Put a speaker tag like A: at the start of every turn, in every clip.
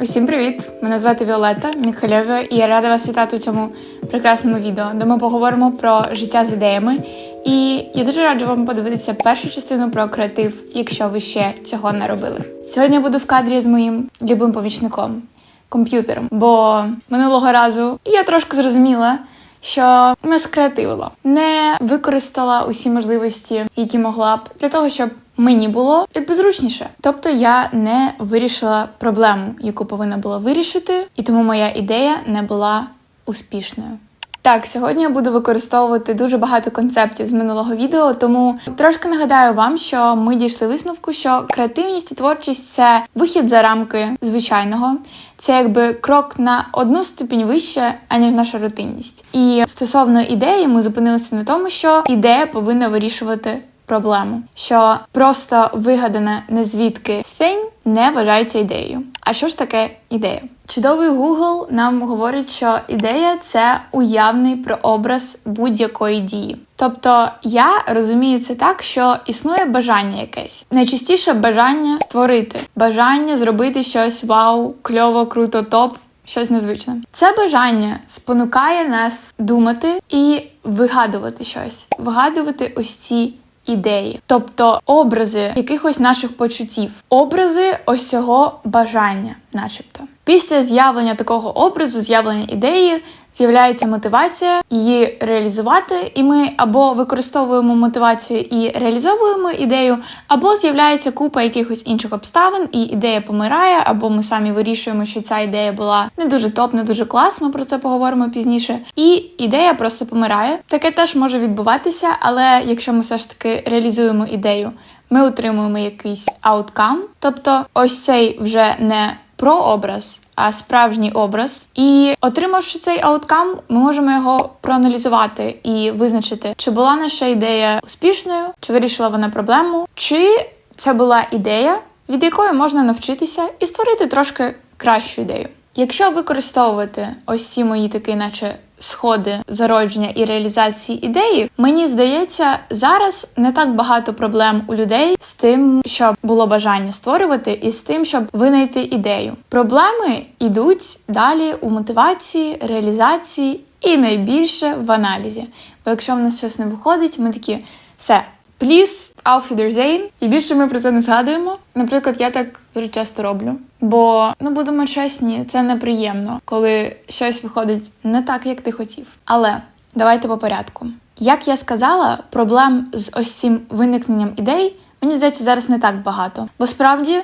A: Усім привіт! Мене звати Віолетта Мікхальова, і я рада вас вітати у цьому прекрасному відео, де ми поговоримо про життя з ідеями. І я дуже раджу вам подивитися першу частину про креатив, якщо ви ще цього не робили. Сьогодні я буду в кадрі з моїм любим помічником комп'ютером, бо минулого разу я трошки зрозуміла. Що не скреативила, не використала усі можливості, які могла б для того, щоб мені було якби зручніше. Тобто я не вирішила проблему, яку повинна була вирішити, і тому моя ідея не була успішною. Так, сьогодні я буду використовувати дуже багато концептів з минулого відео, тому трошки нагадаю вам, що ми дійшли висновку, що креативність і творчість це вихід за рамки звичайного, це якби крок на одну ступінь вище, аніж наша рутинність. І стосовно ідеї, ми зупинилися на тому, що ідея повинна вирішувати проблему, що просто вигадане не звідки thing не вважається ідеєю. А що ж таке ідея? Чудовий Google нам говорить, що ідея це уявний прообраз будь-якої дії. Тобто я розумію це так, що існує бажання якесь. Найчастіше бажання створити, бажання зробити щось вау, кльово, круто, топ. Щось незвичне. Це бажання спонукає нас думати і вигадувати щось, вигадувати ось ці ідеї, тобто образи якихось наших почуттів, образи ось цього бажання, начебто. Після з'явлення такого образу, з'явлення ідеї, з'являється мотивація її реалізувати, і ми або використовуємо мотивацію і реалізовуємо ідею, або з'являється купа якихось інших обставин, і ідея помирає, або ми самі вирішуємо, що ця ідея була не дуже топ, не дуже клас. Ми про це поговоримо пізніше. І ідея просто помирає. Таке теж може відбуватися, але якщо ми все ж таки реалізуємо ідею, ми отримуємо якийсь ауткам, тобто ось цей вже не прообраз, а справжній образ. І отримавши цей ауткам, ми можемо його проаналізувати і визначити, чи була наша ідея успішною, чи вирішила вона проблему, чи це була ідея, від якої можна навчитися і створити трошки кращу ідею. Якщо використовувати ось ці мої такі, наче сходи зародження і реалізації ідеї, мені здається, зараз не так багато проблем у людей з тим, щоб було бажання створювати, і з тим, щоб винайти ідею. Проблеми йдуть далі у мотивації, реалізації і найбільше в аналізі. Бо якщо в нас щось не виходить, ми такі все. Please, auf Wiedersehen. І більше ми про це не згадуємо. Наприклад, я так дуже часто роблю. Бо, ну будемо чесні, це неприємно, коли щось виходить не так, як ти хотів. Але давайте по порядку. Як я сказала, проблем з ось цим виникненням ідей, мені здається, зараз не так багато. Бо справді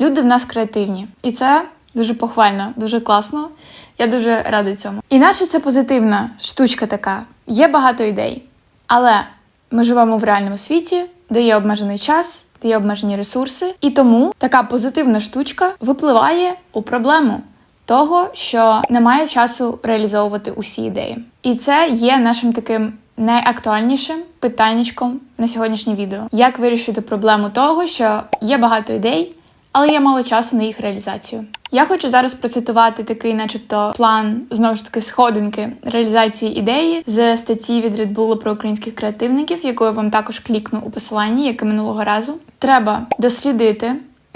A: люди в нас креативні. І це дуже похвально, дуже класно. Я дуже рада цьому. Іначе це позитивна штучка така. Є багато ідей. Але ми живемо в реальному світі, де є обмежений час, де є обмежені ресурси, і тому така позитивна штучка випливає у проблему того, що немає часу реалізовувати усі ідеї. І це є нашим таким найактуальнішим питаннячком на сьогоднішнє відео: як вирішити проблему того, що є багато ідей. Але є мало часу на їх реалізацію. Я хочу зараз процитувати такий, начебто, план знову ж таки сходинки реалізації ідеї з статті від Red Bull про українських креативників, яку я вам також клікну у посиланні, як і минулого разу. Треба дослідити,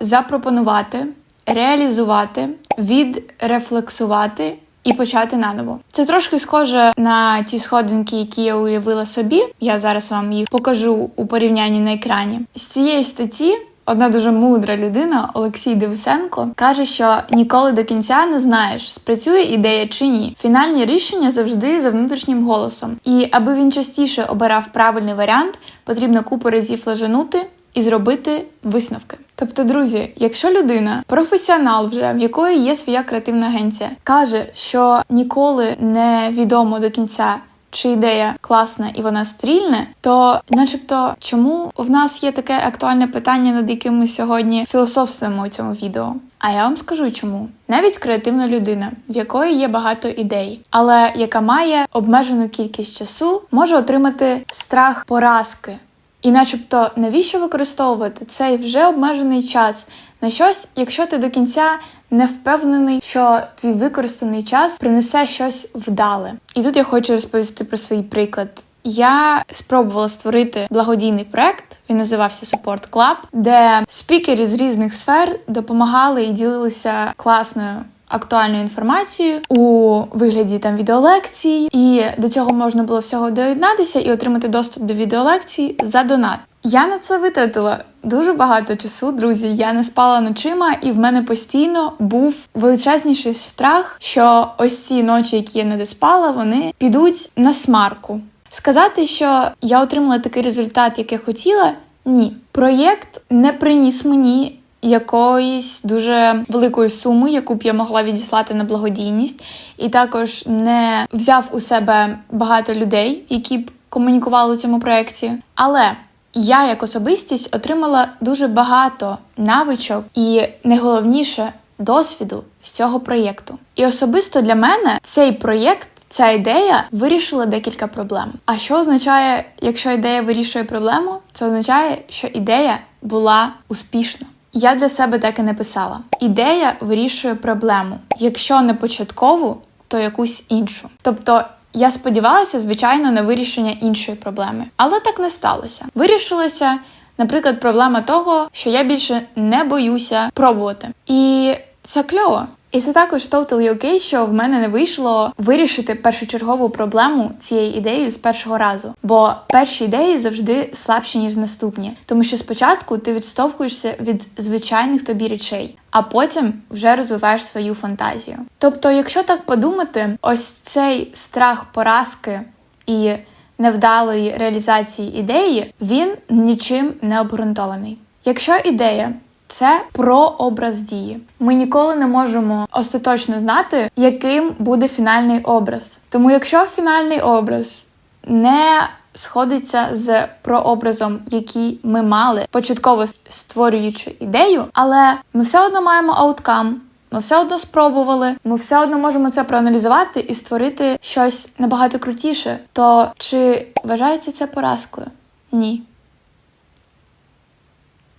A: запропонувати, реалізувати, відрефлексувати. І почати наново. Це трошки схоже на ті сходинки, які я уявила собі. Я зараз вам їх покажу у порівнянні на екрані. З цієї статті Одна дуже мудра людина, Олексій Дивисенко, каже, що ніколи до кінця не знаєш, спрацює ідея чи ні. Фінальні рішення завжди за внутрішнім голосом. І аби він частіше обирав правильний варіант, потрібно купу разів лежанути і зробити висновки. Тобто, друзі, якщо людина, професіонал, вже в якої є своя креативна агенція, каже, що ніколи не відомо до кінця чи ідея класна і вона стрільне, то, начебто, чому в нас є таке актуальне питання, над яким ми сьогодні філософствуємо у цьому відео? А я вам скажу чому. Навіть креативна людина, в якої є багато ідей, але яка має обмежену кількість часу, може отримати страх поразки. І, начебто, навіщо використовувати цей вже обмежений час на щось, якщо ти до кінця не впевнений, що твій використаний час принесе щось вдале. І тут я хочу розповісти про свій приклад я спробувала створити благодійний проект. Він називався Support Club, де спікери з різних сфер допомагали і ділилися класною. Актуальною інформацією у вигляді там відеолекцій, і до цього можна було всього доєднатися і отримати доступ до відеолекцій за донат. Я на це витратила дуже багато часу, друзі. Я не спала ночима, і в мене постійно був величезніший страх, що ось ці ночі, які я не доспала, вони підуть на смарку. Сказати, що я отримала такий результат, як я хотіла, ні. Проєкт не приніс мені якоїсь дуже великої суми, яку б я могла відіслати на благодійність, і також не взяв у себе багато людей, які б комунікували у цьому проєкті. Але я як особистість отримала дуже багато навичок і найголовніше досвіду з цього проєкту. І особисто для мене цей проєкт. Ця ідея вирішила декілька проблем. А що означає, якщо ідея вирішує проблему? Це означає, що ідея була успішна. Я для себе і не писала. Ідея вирішує проблему. Якщо не початкову, то якусь іншу. Тобто я сподівалася, звичайно, на вирішення іншої проблеми, але так не сталося. Вирішилася, наприклад, проблема того, що я більше не боюся пробувати. І це кльово. І це також окей, що в мене не вийшло вирішити першочергову проблему цією ідеєю з першого разу. Бо перші ідеї завжди слабші, ніж наступні. Тому що спочатку ти відштовхуєшся від звичайних тобі речей, а потім вже розвиваєш свою фантазію. Тобто, якщо так подумати, ось цей страх поразки і невдалої реалізації ідеї, він нічим не обґрунтований. Якщо ідея це про образ дії. Ми ніколи не можемо остаточно знати, яким буде фінальний образ. Тому, якщо фінальний образ не сходиться з прообразом, який ми мали, початково створюючи ідею, але ми все одно маємо ауткам. Ми все одно спробували, ми все одно можемо це проаналізувати і створити щось набагато крутіше. То чи вважається це поразкою? Ні.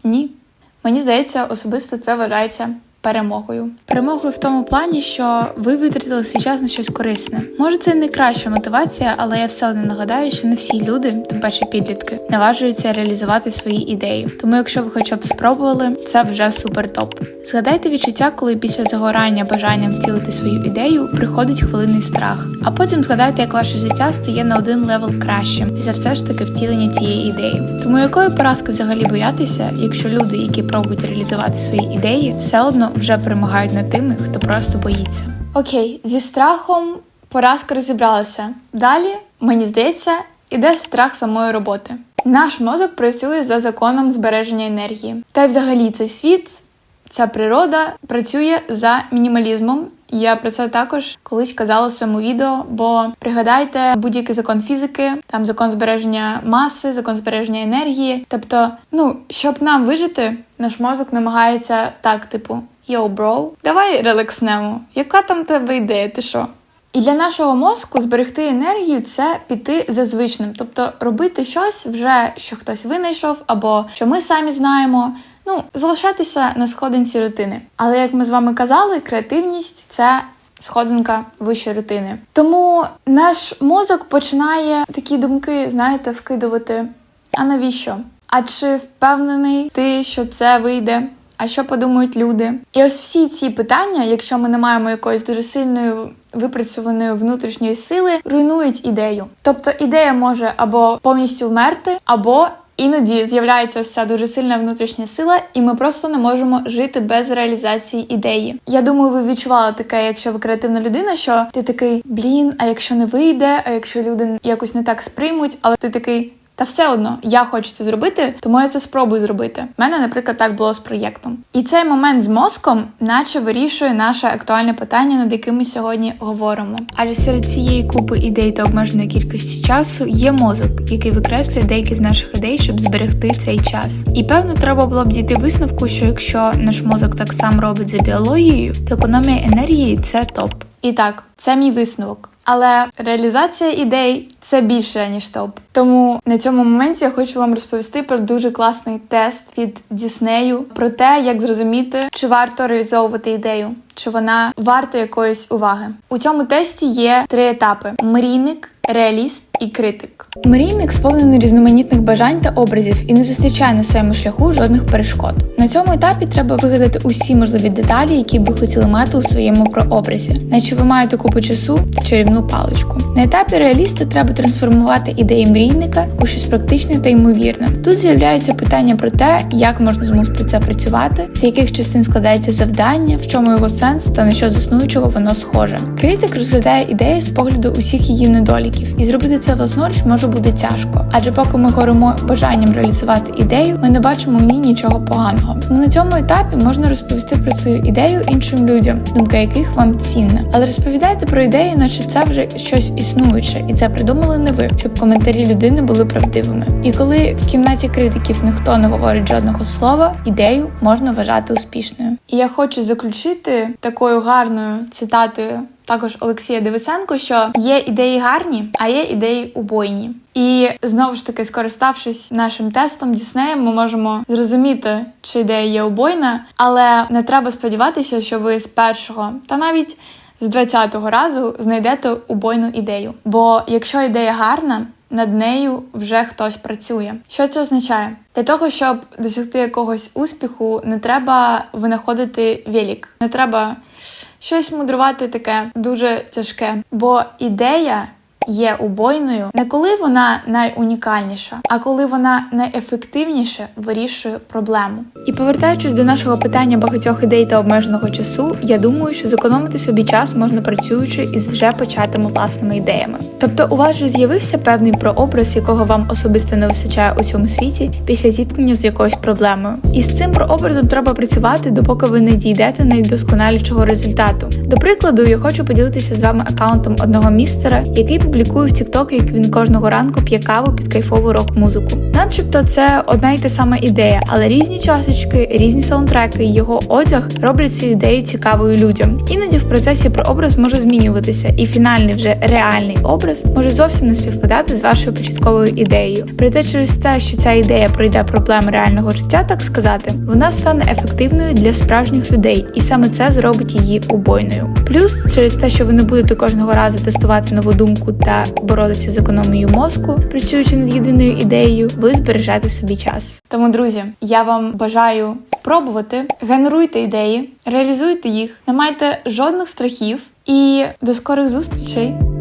A: Ні. Мені здається, особисто це вважається перемогою. Перемогою в тому плані, що ви витратили свій час на щось корисне. Може, це не краща мотивація, але я все одно нагадаю, що не всі люди, тим паче підлітки, наважуються реалізувати свої ідеї. Тому, якщо ви хоча б спробували, це вже супер топ. Згадайте відчуття, коли після загорання бажанням втілити свою ідею приходить хвилинний страх. А потім згадайте, як ваше життя стає на один левел кращим після все ж таки втілення цієї ідеї. Тому якої поразки взагалі боятися, якщо люди, які пробують реалізувати свої ідеї, все одно вже перемагають над тими, хто просто боїться. Окей, зі страхом поразка розібралася. Далі, мені здається, іде страх самої роботи. Наш мозок працює за законом збереження енергії. Та й взагалі цей світ, ця природа працює за мінімалізмом. Я про це також колись казала в своєму відео, бо пригадайте будь-який закон фізики, там закон збереження маси, закон збереження енергії. Тобто, ну щоб нам вижити, наш мозок намагається так, типу, йоу, бро, давай релакснемо. Яка там тебе ідея? Ти що? І для нашого мозку зберегти енергію це піти за звичним, тобто робити щось вже, що хтось винайшов, або що ми самі знаємо. Ну, залишатися на сходинці рутини. Але як ми з вами казали, креативність це сходинка вище рутини. Тому наш мозок починає такі думки, знаєте, вкидувати. А навіщо? А чи впевнений ти, що це вийде? А що подумають люди? І ось всі ці питання, якщо ми не маємо якоїсь дуже сильної випрацьованої внутрішньої сили, руйнують ідею. Тобто ідея може або повністю вмерти, або Іноді з'являється ось ця дуже сильна внутрішня сила, і ми просто не можемо жити без реалізації ідеї. Я думаю, ви відчували таке, якщо ви креативна людина, що ти такий блін, а якщо не вийде, а якщо люди якось не так сприймуть, але ти такий. Та все одно я хочу це зробити, тому я це спробую зробити. У мене, наприклад, так було з проєктом. І цей момент з мозком, наче вирішує наше актуальне питання, над яким ми сьогодні говоримо. Адже серед цієї купи ідей та обмеженої кількості часу є мозок, який викреслює деякі з наших ідей, щоб зберегти цей час. І певно, треба було б дійти висновку, що якщо наш мозок так сам робить за біологією, то економія енергії це топ. І так, це мій висновок. Але реалізація ідей це більше ніж топ. Тому на цьому моменті я хочу вам розповісти про дуже класний тест від Діснею про те, як зрозуміти, чи варто реалізовувати ідею, чи вона варта якоїсь уваги. У цьому тесті є три етапи: мрійник, реаліст і критик. Мрійник сповнений різноманітних бажань та образів і не зустрічає на своєму шляху жодних перешкод. На цьому етапі треба вигадати усі можливі деталі, які б ви хотіли мати у своєму прообразі, наче ви маєте купу часу та чарівну паличку. На етапі реаліста треба трансформувати ідеї мрійника у щось практичне та ймовірне. Тут з'являються питання про те, як можна змусити це працювати, з яких частин складається завдання, в чому його сенс та на що з існуючого воно схоже. Критик розглядає ідею з погляду усіх її недоліків, і зробити це власноруч може бути тяжко, адже поки ми горимо бажанням реалізувати ідею, ми не бачимо у ній нічого поганого. Тому на цьому етапі можна розповісти про свою ідею іншим людям, думка яких вам цінна. Але розповідайте про ідею, наче це вже щось існуюче, і це придумали не ви, щоб коментарі людини були правдивими. І коли в кімнаті критиків ніхто не говорить жодного слова, ідею можна вважати успішною. І я хочу заключити такою гарною цитатою. Також Олексія Дивисенко, що є ідеї гарні, а є ідеї убойні. І знову ж таки, скориставшись нашим тестом Діснеєм, ми можемо зрозуміти, чи ідея є убойна, але не треба сподіватися, що ви з першого та навіть з 20-го разу знайдете убойну ідею. Бо якщо ідея гарна, над нею вже хтось працює. Що це означає? Для того, щоб досягти якогось успіху, не треба винаходити велік, не треба щось мудрувати таке дуже тяжке. Бо ідея є убойною не коли вона найунікальніша, а коли вона найефективніше вирішує проблему. І повертаючись до нашого питання багатьох ідей та обмеженого часу, я думаю, що зекономити собі час можна працюючи із вже початими власними ідеями. Тобто, у вас вже з'явився певний прообраз, якого вам особисто не вистачає у цьому світі після зіткнення з якоюсь проблемою. І з цим прообразом треба працювати, допоки ви не дійдете найдосконалішого результату. До прикладу, я хочу поділитися з вами аккаунтом одного містера, який публікує в TikTok, як він кожного ранку п'є каву під кайфову рок-музику. Начебто це одна й та сама ідея, але різні часочки, різні саундтреки і його одяг роблять цю ідею цікавою людям. Іноді в процесі прообраз може змінюватися, і фінальний вже реальний образ може зовсім не співпадати з вашою початковою ідеєю. Проте через те, що ця ідея пройде проблеми реального життя, так сказати, вона стане ефективною для справжніх людей, і саме це зробить її убойною. Плюс через те, що ви не будете кожного разу тестувати нову думку та боротися з економією мозку, працюючи над єдиною ідеєю, ви збережете собі час. Тому, друзі, я вам бажаю пробувати, генеруйте ідеї, реалізуйте їх, не майте жодних страхів і до скорих зустрічей!